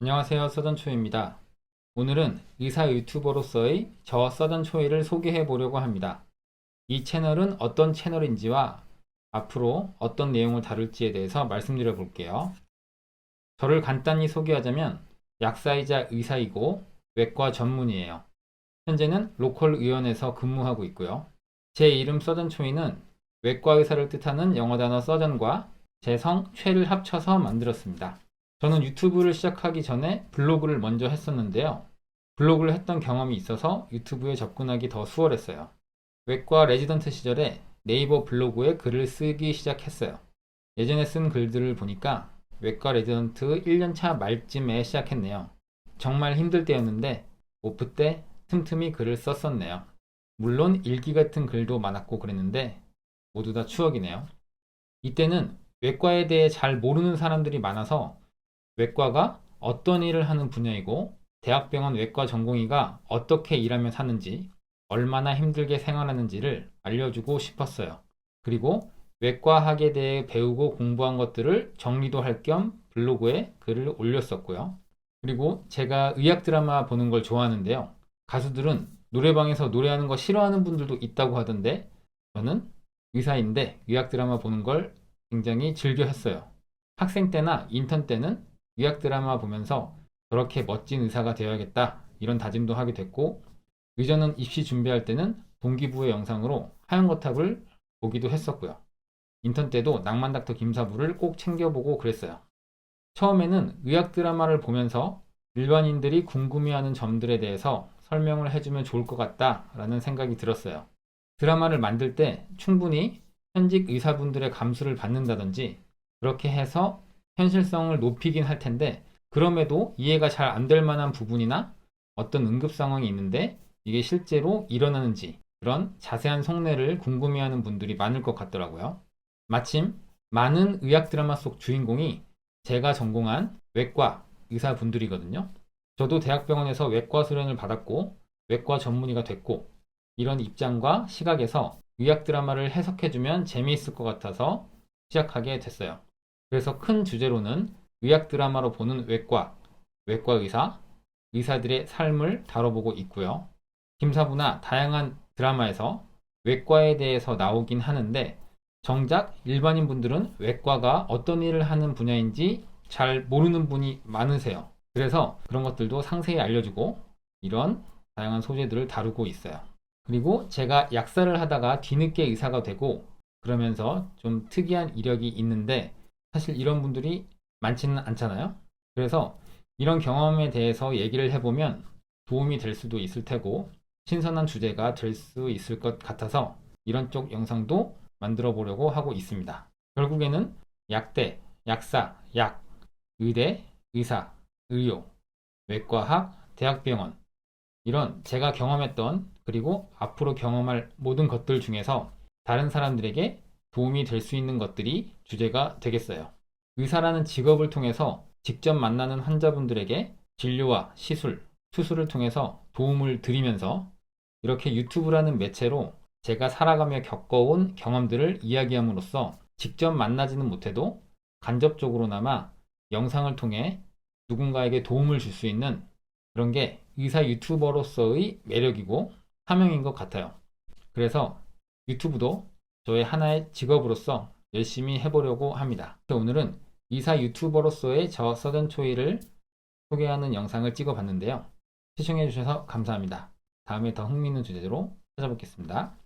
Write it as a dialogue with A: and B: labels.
A: 안녕하세요. 서던초입니다. 오늘은 의사 유튜버로서의 저 서던초이를 소개해 보려고 합니다. 이 채널은 어떤 채널인지와 앞으로 어떤 내용을 다룰지에 대해서 말씀드려 볼게요. 저를 간단히 소개하자면 약사이자 의사이고 외과 전문이에요. 현재는 로컬 의원에서 근무하고 있고요. 제 이름 서던초이는 외과 의사를 뜻하는 영어 단어 서전과 제 성 최를 합쳐서 만들었습니다. 저는 유튜브를 시작하기 전에 블로그를 먼저 했었는데요. 블로그를 했던 경험이 있어서 유튜브에 접근하기 더 수월했어요. 외과 레지던트 시절에 네이버 블로그에 글을 쓰기 시작했어요. 예전에 쓴 글들을 보니까 외과 레지던트 1년차 말쯤에 시작했네요. 정말 힘들 때였는데 오프 때 틈틈이 글을 썼었네요. 물론 일기 같은 글도 많았고 그랬는데 모두 다 추억이네요. 이때는 외과에 대해 잘 모르는 사람들이 많아서 외과가 어떤 일을 하는 분야이고 대학병원 외과 전공의가 어떻게 일하며 사는지 얼마나 힘들게 생활하는지를 알려주고 싶었어요. 그리고 외과학에 대해 배우고 공부한 것들을 정리도 할 겸 블로그에 글을 올렸었고요. 그리고 제가 의학 드라마 보는 걸 좋아하는데요. 가수들은 노래방에서 노래하는 거 싫어하는 분들도 있다고 하던데 저는 의사인데 의학 드라마 보는 걸 굉장히 즐겨 했어요. 학생 때나 인턴 때는 의학 드라마 보면서 저렇게 멋진 의사가 되어야겠다 이런 다짐도 하게 됐고 의전은 입시 준비할 때는 동기부의 영상으로 하얀 거탑을 보기도 했었고요. 인턴 때도 낭만 닥터 김사부를 꼭 챙겨보고 그랬어요. 처음에는 의학 드라마를 보면서 일반인들이 궁금해하는 점들에 대해서 설명을 해주면 좋을 것 같다라는 생각이 들었어요. 드라마를 만들 때 충분히 현직 의사분들의 감수를 받는다든지 그렇게 해서 현실성을 높이긴 할 텐데 그럼에도 이해가 잘 안 될 만한 부분이나 어떤 응급 상황이 있는데 이게 실제로 일어나는지 그런 자세한 속내를 궁금해하는 분들이 많을 것 같더라고요. 마침 많은 의학 드라마 속 주인공이 제가 전공한 외과 의사분들이거든요. 저도 대학병원에서 외과 수련을 받았고 외과 전문의가 됐고 이런 입장과 시각에서 의학 드라마를 해석해주면 재미있을 것 같아서 시작하게 됐어요. 그래서 큰 주제로는 의학 드라마로 보는 외과, 외과 의사, 의사들의 삶을 다뤄보고 있고요. 김사부나 다양한 드라마에서 외과에 대해서 나오긴 하는데 정작 일반인 분들은 외과가 어떤 일을 하는 분야인지 잘 모르는 분이 많으세요. 그래서 그런 것들도 상세히 알려주고 이런 다양한 소재들을 다루고 있어요. 그리고 제가 약사를 하다가 뒤늦게 의사가 되고 그러면서 좀 특이한 이력이 있는데 사실 이런 분들이 많지는 않잖아요. 그래서 이런 경험에 대해서 얘기를 해보면 도움이 될 수도 있을 테고 신선한 주제가 될 수 있을 것 같아서 이런 쪽 영상도 만들어 보려고 하고 있습니다. 결국에는 약대, 약사, 약, 의대, 의사, 의료, 외과학, 대학병원 이런 제가 경험했던 그리고 앞으로 경험할 모든 것들 중에서 다른 사람들에게 도움이 될 수 있는 것들이 주제가 되겠어요. 의사라는 직업을 통해서 직접 만나는 환자분들에게 진료와 시술, 수술을 통해서 도움을 드리면서 이렇게 유튜브라는 매체로 제가 살아가며 겪어온 경험들을 이야기함으로써 직접 만나지는 못해도 간접적으로나마 영상을 통해 누군가에게 도움을 줄 수 있는 그런 게 의사 유튜버로서의 매력이고 사명인 것 같아요. 그래서 유튜브도 저의 하나의 직업으로서 열심히 해보려고 합니다. 오늘은 의사 유튜버로서의 저 서든 초이를 소개하는 영상을 찍어봤는데요. 시청해주셔서 감사합니다. 다음에 더 흥미있는 주제로 찾아뵙겠습니다.